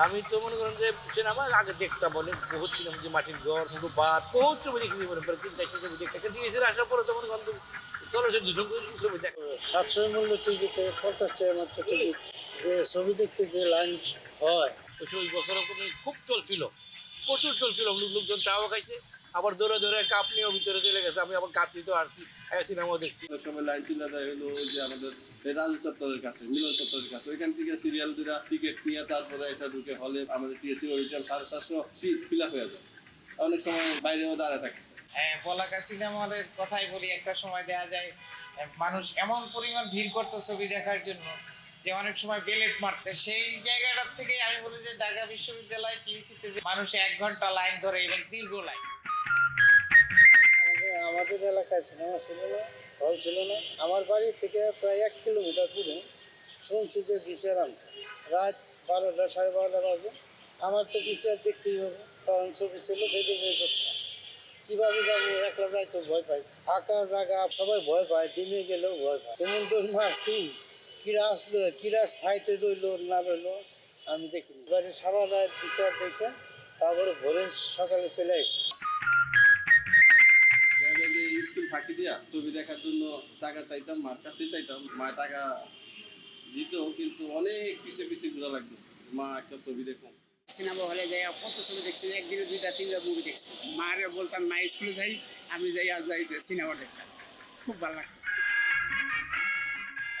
আমি তো মনে করেন যে সিনেমা আগে দেখতাম অনেক বহুত ছিলাম যে মাটির ঘর শুধু বাদ বহুত ছবি দেখেছি মনে করেন তিন চারশো ছবি দেখতে ডিএসির আসার পরে তো মনে করেন চলচ্চিত্র দুশো ছবি দেখো। সাতশো মূল্য টিকিট পঞ্চাশ টাকা মাত্র টিকিট যে ছবি দেখতে যে লাঞ্চ হয়। ওই বছর খুব চলছিল প্রচুর চলছিল লোক- লোকজন চাও খাইছে। আবার দৌড়ে দৌড়ে কাপ নিয়েও ভিতরে চলে গেছে আমি আবার কাপ নিতে আর কি সিনেমাও দেখছি। সময় লাইন তুলে দেয় হলো যে আমাদের রাজু চত্বরের কাছে মিলন চত্বরের কাছে। ওইখান থেকে সিরিয়াল দুটা টিকিট নিয়ে তারপরে এসে ঢুকে হলে আমাদের টিএসসি অডিটোরিয়াম সাড়ে সাতশো সিট ফিল আপ হয়ে যায়। অনেক সময় বাইরেও দাঁড়ায় থাকে। হ্যাঁ বলাকা সিনেমা হলের কথাই বলি একটা সময় দেখা যায় মানুষ এমন পরিমাণ ভিড় করতো ছবি দেখার জন্য যে অনেক সময় বেলেট মারতে। সেই জায়গাটার থেকে আমি বলি যে ঢাকা বিশ্ববিদ্যালয় টিএসিতে যে মানুষ এক ঘণ্টা লাইন ধরে এবং দীর্ঘ লাইন আমাদের এলাকায় সিনেমা ছিল না হল ছিল না। আমার বাড়ি থেকে প্রায় এক কিলোমিটার দূরে শুনছি যে বিচার আনছে। রাত বারোটা সাড়ে বারোটা বাজে। আমার তো বিচার দেখতেই হবে। তখন ছবি ছিল ভেতর বেরোচ্ছিলাম কীভাবে যাব? একলা যাইতো ভয় পাই। ফাঁকা জায়গা, সবাই ভয় পায়, দিনে গেলেও ভয় পায়। এমন তোর মারছি, কিরা আসলো, কিরা সাইটে রইল, না রইল, আমি দেখিনি। এবারে সারা রাত বিচার দেখে, তারপরে ভোরে সকালে চলে আসি। স্কুল ফাঁকি দিয়া ছবি দেখার জন্য টাকা চাইতাম মার কাছেই চাইতাম। মা টাকা দিত কিন্তু অনেক পিছে পিছে ঘোরা লাগতো। মা একটা ছবি দেখুন সিনেমা হলে যাই কত ছবি দেখছি একদিনে দুইটা তিনটা মুভি দেখছি। মারে বলতাম মা স্কুলে যাই আমি যাই আর যাই সিনেমা দেখতাম খুব ভালো লাগতো।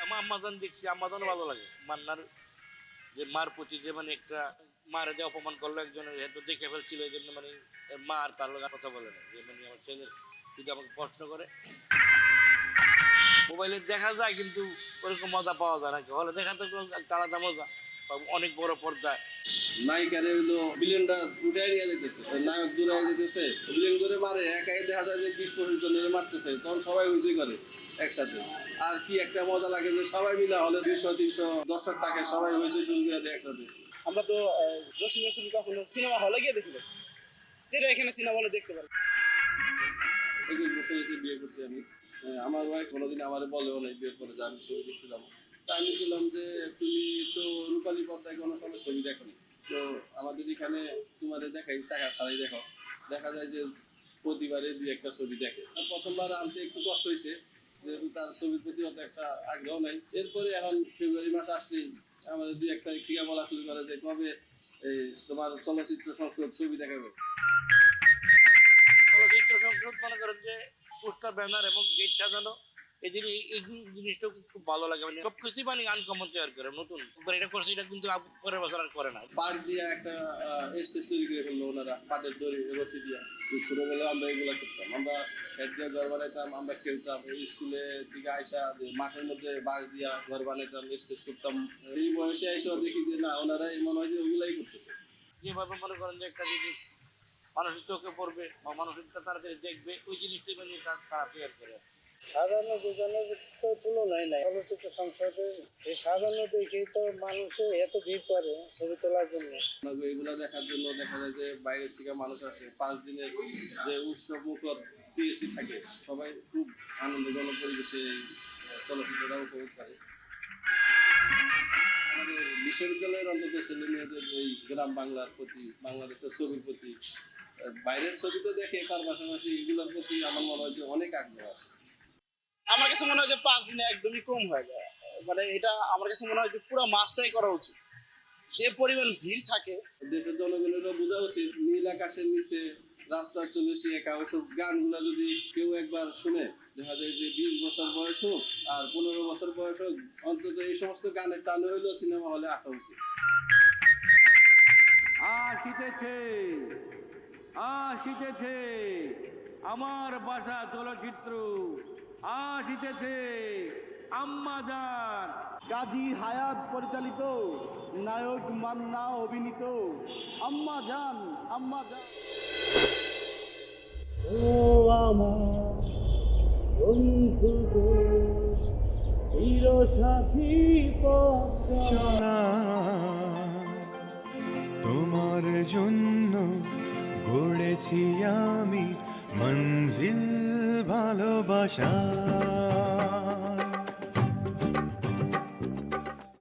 আমার আম্মাজান দেখছি আম্মাজানও ভালো লাগে। মান্নার যে মার প্রতি যে মানে একটা মারে যে অপমান করল একজনের হয়তো দেখে ফেলছিল এই জন্য মানে মা আর তার লোক কথা বলে না। যে মানে আমার ছেলের যদি আমাকে প্রশ্ন করে। মোবাইলে দেখা যায় কিন্তু ওরকম মজা পাওয়া যায় না হলে দেখা তো একটা আলাদা মজা অনেক বড় পর্দায়। নায়িকারে হইল বিলেনটা উঠাই নিয়ে যেতেছে নায়ক দূরে যেতেছে বিলেন করে মারে, একাই দেখা যায় যে বিশ পঁচিশ জনের মারতেছে, তখন সবাই উইজুই করে একসাথে। আর কি একটা মজা লাগে যে সবাই মিলে হলে দুইশো, তিনশো দর্শক থাকে, সবাই হয়েছে শুরু করে একসাথে। আমরা তো জসিমের ছবি কখনো সিনেমা হলে গিয়ে দেখি যেটা এখানে সিনেমা হলে দেখতে পারি। একুশ বছর এসে বিয়ে করছি আমি। আমার ওয়াইফ কোনোদিন আমার বলেও নাই বিয়ে করে যে আমি ছবি দেখতে যাব। তা আমি বললাম যে, তুমি তো রূপালী পর্দায় কোনো সময় ছবি দেখো। তো আমাদের এখানে তোমার দেখাই, টাকা ছাড়াই দেখো। দেখা যায় যে প্রতিবারে দুই একটা ছবি দেখে। প্রথমবার আনতে একটু কষ্ট হয়েছে যেহেতু তার ছবির প্রতি অত একটা আগ্রহ নাই। এরপরে এখন ফেব্রুয়ারি মাস আসলেই আমাদের দুই একটা ক্রিয়া বলা শুরু করে যে কবে, এই তোমার চলচ্চিত্র সংসদ ছবি দেখাবে। চলচ্চিত্র মনে করেন যে পোস্টার ব্যানার এবং গেট সাজানো এই জিনিস এই জিনিসটা খুব ভালো লাগে। মানে সব কিছুই মানে আনকমন তৈরি করে নতুন। এটা করছে এটা কিন্তু পরের বছর আর করে না। পাট দিয়ে একটা স্টেজ তৈরি করে ফেলল ওনারা পাটের দড়ি রশি দিয়া। আমরা এগুলো করতাম। আমরা হেড দিয়ে ঘর বানাইতাম আমরা খেলতাম। স্কুলে থেকে আইসা মাঠের মধ্যে বাঁশ দিয়া ঘর বানাইতাম স্টেজ করতাম। এই বয়সে আইসা দেখি যে না ওনারা মনে হয় যে ওগুলাই করতেছে। যেভাবে মনে করেন যে একটা জিনিস মানুষের চোখে পড়বে বা মানুষের তাড়াতাড়ি দেখবে ওই জিনিসটাই মানে তারা তৈরি করে। গোছানোর তো তুলনাই নাই। চলচ্চিত্র সংসদের সে সাজানো দেখেই তো মানুষও এত ভিড় করে ছবি তোলার জন্য। এগুলো দেখার জন্য দেখা যায় যে বাইরের থেকে মানুষ আসে। পাঁচ দিনের যে উৎসব মুখর টিএসি থাকে সবাই খুব আনন্দঘন পরিবেশে এই চলচ্চিত্রটা উপভোগ করে। আমাদের বিশ্ববিদ্যালয়ের অন্তত ছেলে মেয়েদের এই গ্রাম বাংলার প্রতি বাংলাদেশের ছবির প্রতি বাইরের ছবি তো দেখে তার পাশাপাশি এগুলোর প্রতি আমার মনে হয় যে অনেক আগ্রহ আছে। আমার কাছে মনে হয় যে পাঁচ দিনে একদমই কম হয়ে যায়। মানে এটা আমার কাছে মনে হয় যে পুরো মাসটাই করা উচিত। যে পরিমাণ ভিড় থাকে। দেশের জনগণেরও বোঝা উচিত নীল আকাশের নিচে রাস্তা চলেছি একা। ওসব গানগুলো যদি কেউ একবার শুনে দেখা যায় যে বিশ বছর বয়স হোক আর পনেরো বছর বয়স হোক অন্তত এই সমস্ত গানের টানে হইলেও সিনেমা হলে আসা উচিত। আসিতেছে আসিতেছে আমার বাসা চলচ্চিত্র আসিতেছে আম্মাজান কাজী হায়াত পরিচালিত নায়ক মান্না অভিনীত আম্মা জান আম্মা জান। ও আমার বন্ধু চির সাথী পথ চলা। তোমার জন্য গড়েছি আমি মঞ্জিল ভালোবাসা।